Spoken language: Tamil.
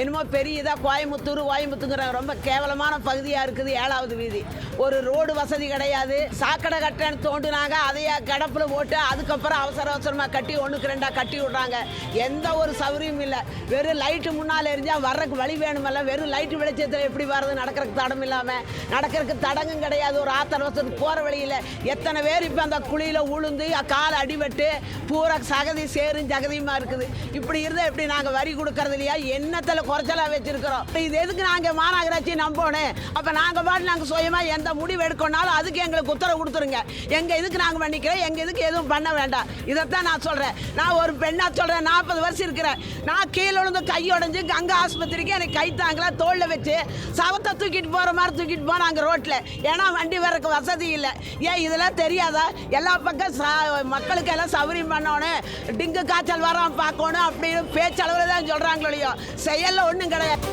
என்னமோ பெரிய இதாக கோயம்புத்தூர் கோயம்புத்தூங்கிற ரொம்ப கேவலமான பகுதியாக இருக்குது ஏழாவது வீதி. ஒரு ரோடு வசதி கிடையாது. சாக்கடை கட்டன்னு தோண்டுனாங்க. அதையே கடப்பில் போட்டு அதுக்கப்புறம் அவசர அவசரமாக கட்டி ஒன்றுக்கு ரெண்டாக கட்டி விட்றாங்க. எந்த ஒரு சௌகரியமும் இல்லை. வெறும் லைட்டு முன்னால் எரிஞ்சால் வர்றதுக்கு வழி வேணுமல்ல. வெறும் லைட்டு வெளிச்சத்தில் எப்படி வர்றது? நடக்கிறதுக்கு தடம் இல்லாமல் நடக்கிறதுக்கு தடங்கும் கிடையாது. ஒரு ஆத்தர அவசரத்துக்கு போகிற வழியில். எத்தனை பேர் இப்போ அந்த குழியில் உளுந்து கால் அடிபட்டு பூரா சகதி சேரும் ஜகதியுமா இருக்குது. இப்படி இருந்தால் எப்படி நாங்கள் வரி கொடுக்கறது இல்லையா? எண்ணத்தில் குறைச்சலாக வச்சிருக்கிறோம். இது எதுக்கு நாங்கள் மாநகராட்சி நம்பணும் அப்போ நாங்கள் பாட்டு நாங்கள் சுயமாக எந்த முடிவு எடுக்கணும்னாலும் அதுக்கு எங்களுக்கு உத்தரவு கொடுத்துருங்க. எங்கள் இதுக்கு நாங்கள் பண்ணிக்கிறோம் எங்கள் இதுக்கு எதுவும் பண்ண வேண்டாம். இதைத்தான் நான் சொல்கிறேன் நான் ஒரு பெண்ணாக சொல்கிறேன் நாற்பது வருஷம் இருக்கிறேன். நான் கீழே விழுந்து கை உடஞ்சு கங்கா ஆஸ்பத்திரிக்கு எனக்கு கை தாங்கல தோல்ல வச்சு சவத்தை தூக்கிட்டு போகிற மாதிரி தூக்கிட்டு போனாங்க ரோட்டில் ஏன்னா வண்டி வரக்கு வசதி இல்லை. ஏன் இதெல்லாம் தெரியாதா? எல்லா பக்கம் மக்களுக்கு எல்லாம் சௌரியம் பண்ணணும். டிங்கு காய்ச்சல் வராமல் பார்க்கணும் அப்படின்னு பேச்சளவில் தான் சொல்கிறாங்களோ எல்லாம் ஒண்ணும் கிடையாது.